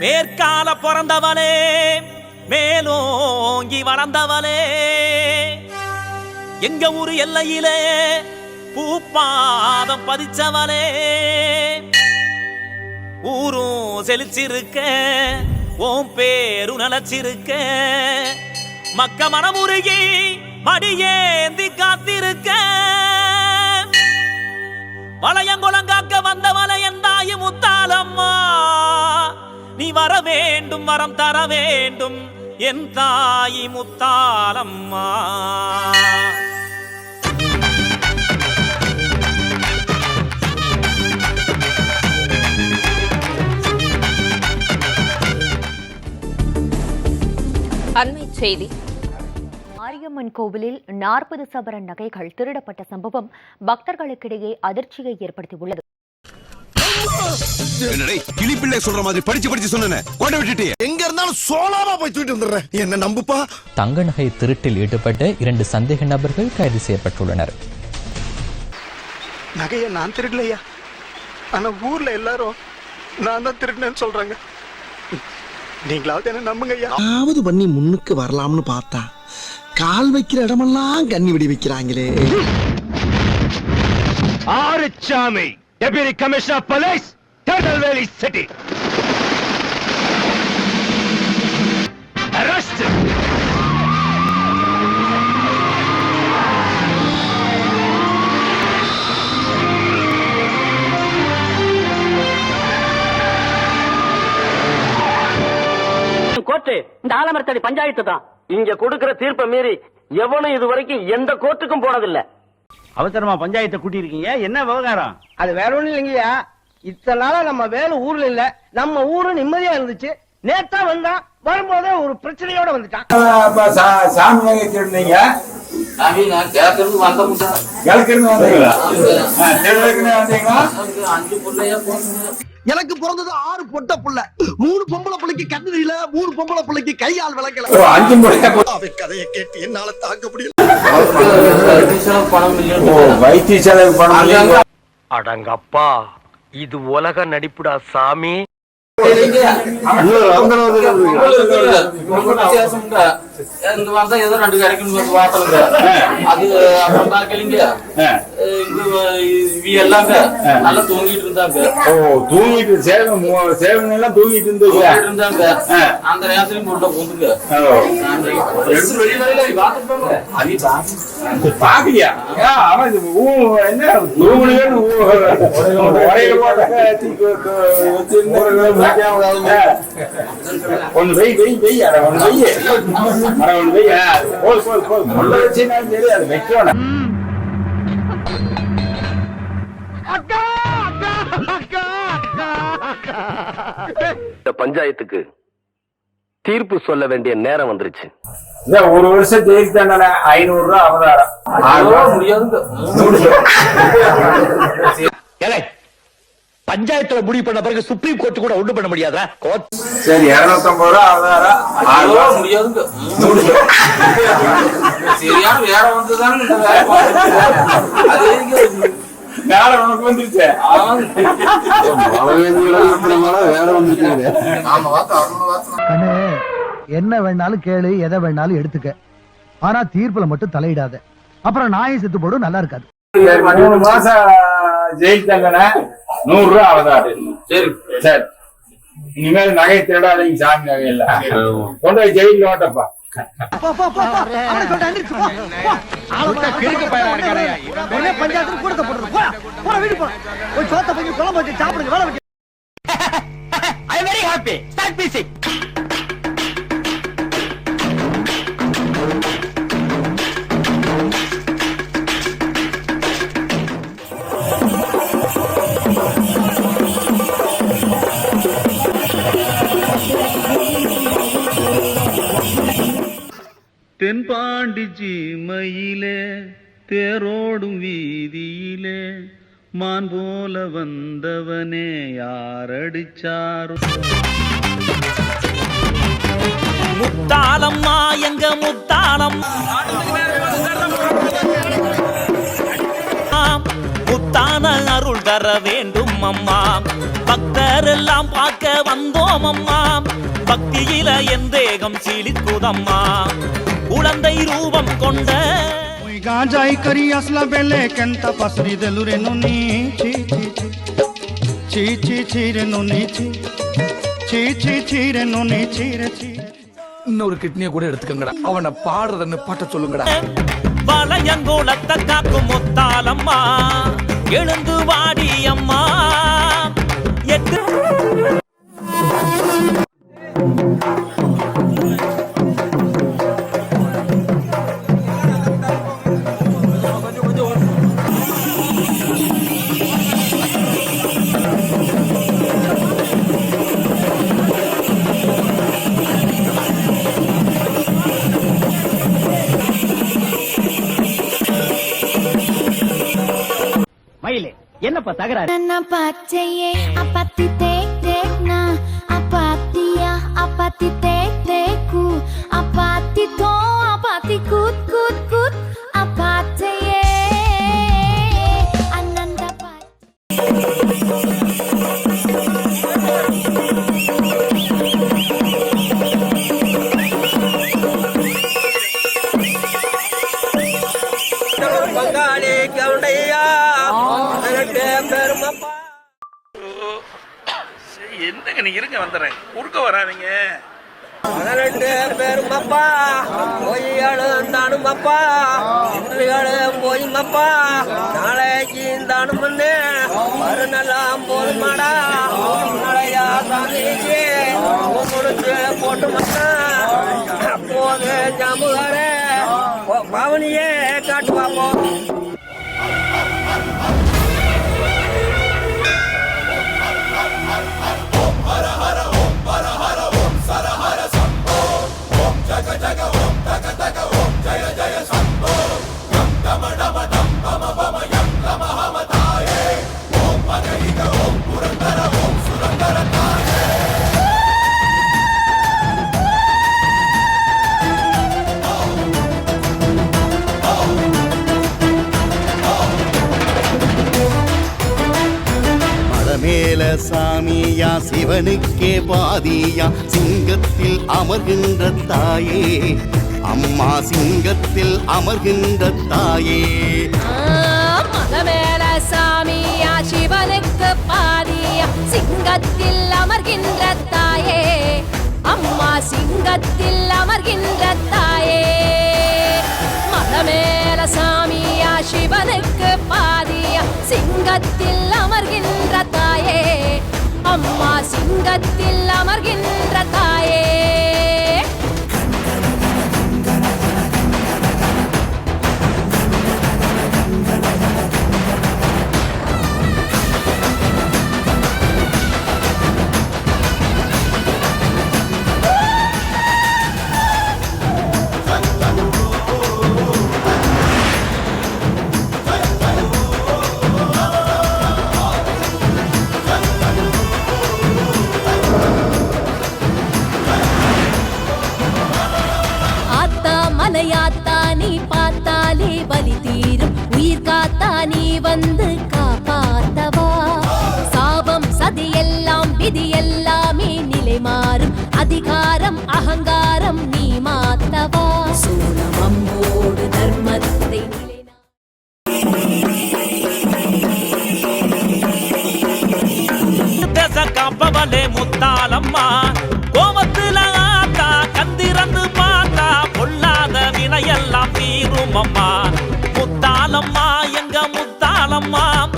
மேற்கால பிறந்தவளே மேலோங்கி வளர்ந்தவளே. எங்க ஊரு எல்லையிலே பூப்பாதம் பதிச்சவளே. ஊரும் செழிச்சிருக்க ஓம் பேரு நலச்சிருக்க. மக்க மனமுருகி மடியேந்தி காத்திருக்க. வளையங்குளங்காக்க வந்தவன் வேண்டும் வரம் தர வேண்டும். என் தாயி முத்தாலம்மா. அண்மை செய்தி. மாரியம்மன் கோவிலில் நாற்பது சவரன் நகைகள் திருடப்பட்ட சம்பவம் பக்தர்களுக்கிடையே அதிர்ச்சியை ஏற்படுத்தியுள்ளது. என்னடே கிளிப்பிள்ளை சொல்ற மாதிரி படிச்சு படிச்சு சொன்னேன் கொண்டை விட்டுட்டே. எங்க இருந்தாலும் சோலாவா போய் தூக்கிட்டு வந்துடுறேன் என்ன நம்புப்பா? தங்க நகை திருட்டில் ஈடுபட்ட இரண்டு சந்தேக நபர்கள் கைது செய்யப்பட்டுள்ளனர். நகைய நான் திருடலையா? ஆனா ஊர்ல எல்லாரும் நான் தான் திருடினேன்னு சொல்றாங்க. நீங்களாவது என்ன நம்புங்க ஐயா பண்ணி முன்னுக்கு வரலாம்னு பார்த்தா கால் வைக்கிற இடமெல்லாம் கண்ணி விடி வைக்கிறாங்களே. Aruchami deputy commissioner police Tirunelveli city arrest court இந்த ஆலமரத்தடி பஞ்சாயத்து தான் இங்க கொடுக்கிற தீர்ப்பை மீறி எவனும் இது வரைக்கும் எந்த கோர்ட்டுக்கும் போனதில்ல. அவசரமா பஞ்சாயத்தை கூட்டி இருக்கீங்க என்ன விவகாரம்? அது வேற ஒண்ணும் இல்லைங்கய்யா. இத்தனை நாளா நம்ம வேலை ஊர்ல இல்ல. நம்ம ஊரு நிம்மதியா இருந்துச்சு. நேத்தா வந்தான் வரும்போதே ஒரு பிரச்சனையோட வந்துட்டான். சாமி கிழக்கிருந்து வந்தீங்களா? எனக்கு பிறந்தது ஆறு பொட்ட புள்ள. மூணு பொம்பளை பிள்ளைக்கு கண்ணு மூணு பொம்பளை பிள்ளைக்கு கை கால் விளக்கல அஞ்சு அவன் கதையை கேட்டு என்னால தாங்க முடியல. பணம் ஓ வைத்திய செலவு பணம் அடங்கப்பா இது உலக நடிப்புடா சாமி. இந்த வந்தா ஏதோ ரெண்டு கிடைக்கணும் வார்த்தைங்க அது அப்புறம் பார்க்கலீங்க இவ எல்லாங்க நல்லா தூங்கிட்டு இருந்தாங்க ஓ தூங்கிட்டு சேவம் சேவன் எல்லாம் தூங்கிட்டு இருந்தீங்க அந்த நேரத்துலயும் கொண்டு போந்துங்க எடுத்து வெளியே வரல பாத்துட்டு அது பாக்கலையா ஏன் அவன் இது ஊ என்ன வெய் வெய் வெய் அட வெய் முள்ள வச்சுனாலும் சரி அது வைக்கணும் இந்த பஞ்சாயத்துக்கு தீர்ப்பு சொல்ல வேண்டிய நேரம் வந்துருச்சு. இந்த ஒரு வருஷம் ஜெயில் தண்டனை ஐநூறு ரூபா அவதாரம் ஏலே பஞ்சாயத்துல முடிவு பண்ண பிறகு சுப்ரீம் கோர்ட் கூட ஒண்ணும் பண்ண முடியாதா? கோர்ட். சரி இருநூத்தம்பது ரூபா சரியான வேற வந்துதானே வேலை உனக்கு வந்துருச்சு. வார்த்தை என்ன வேணாலும் கேளு எதை வேணாலும் எடுத்துக்க. ஆனா தீர்ப்புல மட்டும் தலையிடாத. அப்புறம் நாயை செத்து போடும் நல்லா இருக்காது. மூணு மாசம் ஜெயில் நூறு ரூபா அவதாரம் சரி. சரி. இனிமேல் நகை திருடாதீங்க சாமி நகை இல்ல கொண்டு போய் ஜெயில ஓட்டப்பா. பஞ்சாயத்து கூடத்தை போடுறது போடா, போடா வீடு போய் சோத்த போய் குழம்பு வச்சு சாப்பிடுங்க வேலை வைக்க ஐ வெரி ஹாப்பி தென்பாண்டி சீமையிலே தேரோடும் வீதியிலே மான் போல வந்தவனே யாரடிச்சாரு? முத்தாளம்மா எங்க முத்தாளம்? முத்தான அருள் தர வேண்டும் அம்மா பக்தர் எல்லாம் வந்தோம் அம்மா பக்தியில என் தேகம் சீலிக்குதம்மா குழந்தை ரூபம் கொண்ட గాజాయి కరి అసల బెలే కెంత పసరి దెలురెను నీ చీ చీ చీ చీరెను నీ చీ చీ చీ చీరెను இன்னொரு கிட்னியை கூட எடுத்துக்கங்கடா. அவனை பாடுறத நிப்பாட்ட சொல்லுங்கடா. வளையங்கோலத்தை காக்கும் முத்தாலம்மா எழுந்து வாடி சாகுறாரு பச்சையே பத்தி பாப்பா போய் அழுந்தானும் பெருமப்பா இன்று அழும் இன்றுகளும் பொய்மப்பா நாளைக்கு தானுமன்னு மறுநெல்லாம் போதுமாடா. நாளையா சாமிக்கு முடிச்சு போட்டு மத்தா அப்போது ஜாமுகாரே பவனியே జగ జగ ఓం జగ జగ ఓం జయ జయ. சாமியா சிவனுக்கே பாதியா சிங்கத்தில் அமர்கின்ற தாயே. அம்மா சிங்கத்தில் அமர்கின்ற தாயே. மேல சாமியா சிவனுக்கு பாதியா சிங்கத்தில் அமர்கின்ற தாயே. அம்மா சிங்கத்தில் அமர்கின்ற தாயே. மதமேல சாமியா சிவனுக்கு பாதியா சிங்கத்தில் அமர்கின்ற அம்மா சிங்கத்தில் அமர்கின்ற வந்து காப்பாத்தவா? சாபம் சதி எல்லாம் விதி எல்லாமே நிலை மாறும். அதிகாரம் அகங்காரம் நீ மாத்தவா? சூழம் அம்போடு தர்மத்தை காப்பவளே முத்தாலம்மா கோமத்துல ஆத்தா கந்திரந்து பார்த்தா பொல்லாத வினையெல்லாம் தீரும் அம்மா முத்தாலம்மா முத்தாலம்மா